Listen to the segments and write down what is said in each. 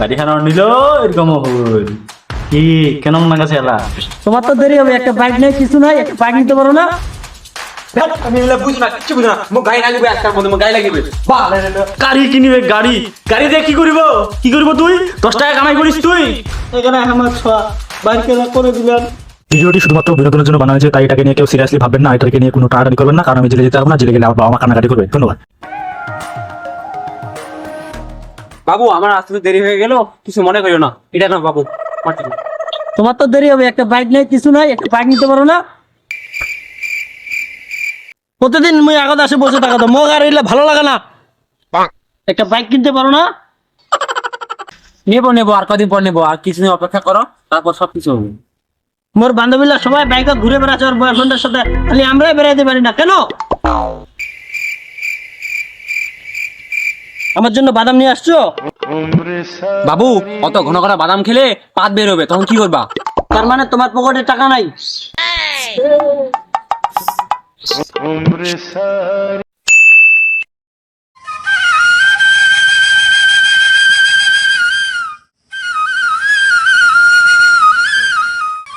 গাড়ি খানো নিল এরকম হল কি কেন মনে কাছে এলা? তোমার তো দেরি হবে একটা বাইক নেই কিছু নাই একটা বাইক নিতে পারো না। আমি বুঝি না কিচ্ছু বুঝি না। মোক গাড়ি লাগিবে আজকাল মধ্যে মোক গাড়ি লাগিবে। বাহ গাড়ি কিনিবে গাড়ি। গাড়ি দিয়ে কি করিব? কি করিব তুই? দশ টাকা কামাই করিস তুই। এখানে আমার ছোঁয়া। বাইক করে দিলেন। ভিডিওটি শুধুমাত্র বিনোদনের জন্য বানানো হয়েছে তাই এটাকে নিয়ে কেউ সিরিয়াসলি ভাববেন না এটাকে নিয়ে কোনো টানাটানি করবেন না কারণ আমি জেলে যেতে পারব না জেলে গেলে আমার বাবা মা কান্নাকাটি করবে। ধন্যবাদ। বাবু আমার আসতে দেরি হয়ে গেল কিছু মনে করিও না। এটা না বাবু তোমার তো দেরি হবে একটা বাইক নেই কিছু নাই একটা বাইক নিতে পারো না। প্রতিদিন মুই আগত আসে বসে থাকা তো মগ আর এলে ভালো লাগে না। একটা বাইক কিনতে পারো না। নেব নেব আর কদিন পর নেব আর কিছুদিন অপেক্ষা করো তারপর সব কিছু হবে। মোর বান্ধবীরা সবাই বাইকে ঘুরে বেড়াচ্ছে ওর বয়ফ্রেন্ডের সাথে। খালি আমরাই বেড়াইতে পারি না কেন? আমার জন্য বাদাম নিয়ে আসছো? বাবু অত ঘন ঘন বাদাম খেলে পাত বের হবে তখন কি করবা? তার মানে তোমার পকেটে টাকা নাই?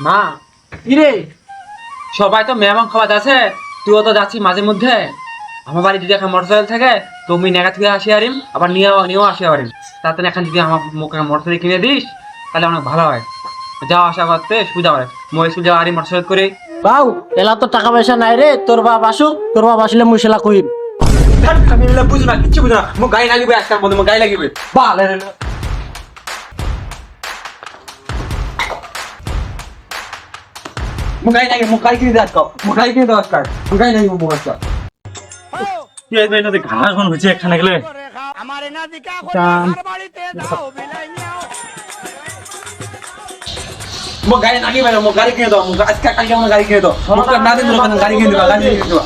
মা কিরে? সবাই তো মেহমান খাওয়া যাচ্ছে তুইও তো যাচ্ছি মাঝে মধ্যে? আমার বাড়ি যদি এখন মোটরসাইকেল থাকে তুমি নেগা থেকে আসি আরিম আবার নিয়ে নিয়েও আসি আরিম তাতে এখন যদি আমার মুখে মোটরসাইকেল কিনে দিস তাহলে অনেক ভালো হয়। যাওয়া আসা করতে সুবিধা হয়। মই স্কুল যাওয়া আরিম মোটরসাইকেল করে। বাউ এলা তো টাকা পয়সা নাই রে তোর বাপ আসুক তোর বাপ আসলে মুই সেলা কইম আমি এগুলা বুঝি না কিচ্ছু বুঝি না। মোক গাড়ি লাগিবে আজকাল মধ্যে মোক গাড়ি লাগিবে। বাহ মোক গাড়ি লাগিবে মোক গাড়ি কিনে দে আজকাল মোক গাড়ি কিনে দে আজকাল মোক গাড়ি লাগিবে মোক আজকাল ঘাস এখন হয়েছে এখানে গেলে। মোক গাড়ি লাগিবে না মোক গাড়ি কিনে দাও মোক আজকে কালকে আমার গাড়ি কিনে দাও। না দিন গাড়ি কিনে দিবা গাড়ি দিবা দাও।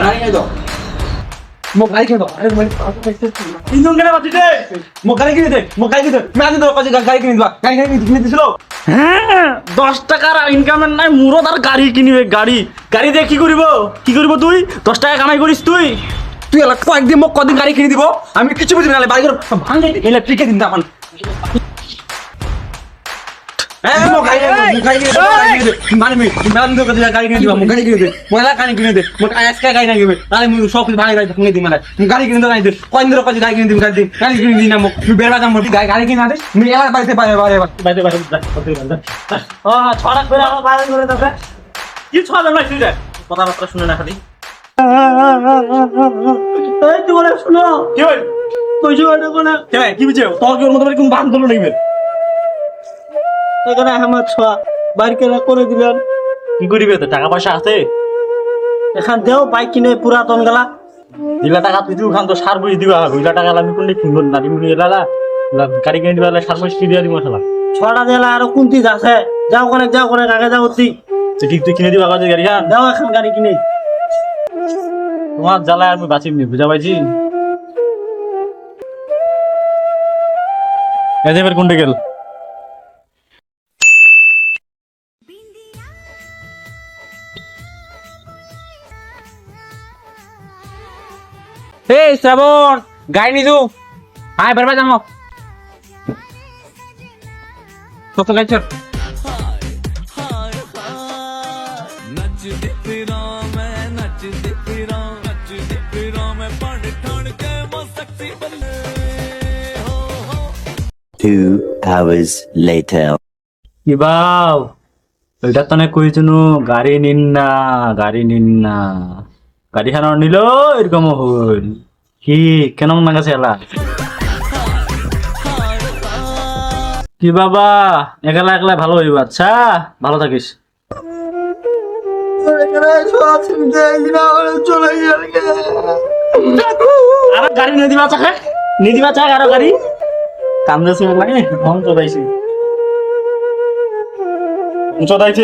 গাড়ি কিনে দাও। গাড়ি কিনে দে মোক গাড়ি কিনে দে দিন দোকান গাড়ি কিনে দিবা গাড়ি কিনে কিনে দিছিল হ্যাঁ দশ টাকার ইনকামের নাই মুরত আর গাড়ি কিনিবে গাড়ি গাড়ি দিয়ে কি করিব কি করিব তুই দশ টাকা কামাই করিস তুই তুই কয়েকদিন মোক কদিন গাড়ি কিনে দিব আমি কিছু বুঝি না বাড়ি করে ভাঙে ইলেকট্রিকে দিন গাড়ি গাড়ি গাড়ি। মানে গাড়ি গাড়ি গাড়ি গাড়ি গাড়ি মানে গাড়ি গাড়ি গাড়ি গাড়ি গাড়ি গাড়ি গাড়ি আমার কথাবার্তা শুনে না খালি। তোমার শুনো। কি কোনে কে বুঝে তোর কি ওর মতো কোন বান ধরলো নাকি? এখানে আমার ছোঁয়া বাইক করে দিলেন। কি করিবে তো? টাকা পয়সা আছে? এখান দেও বাইক কিনে পুরাতন গেলা। দিলা টাকা তুই তুই খান তো সার বুঝি দিবা দুইলা টাকা আমি কোনটা কিনবো না তুমি এলা লা গাড়ি কিনে দিবা সার কি দিয়া দিব শালা। ছটা দিলা আর কোনটি আছে যাও কোনে যাও কোনে আগে যাও তুই ঠিক তুই কিনে দিবা কাজে গাড়ি খান যাও এখন গাড়ি কিনে। তোমার জ্বালায় আমি বাঁচিমনি বুঝা পাইছি? এবার কোনটা গেল? এই শ্রাবণ গাড়ি নিদু। আয় বেরবা যাম কত চল। Two hours later. কি বাউ? ওইটা তো না কইছনু গাড়ি নিন না গাড়ি নিন না। গাড়ি খান নিল এরকম হল। কি কেন মনে এলা? কি বাবা, একলা একলা ভালো হইব আচ্ছা ভালো থাকিস। আর গাড়ি নিয়ে দিবা চাকে নিয়ে দিবা চাক আরও লাগে চদাইছি চদাইছে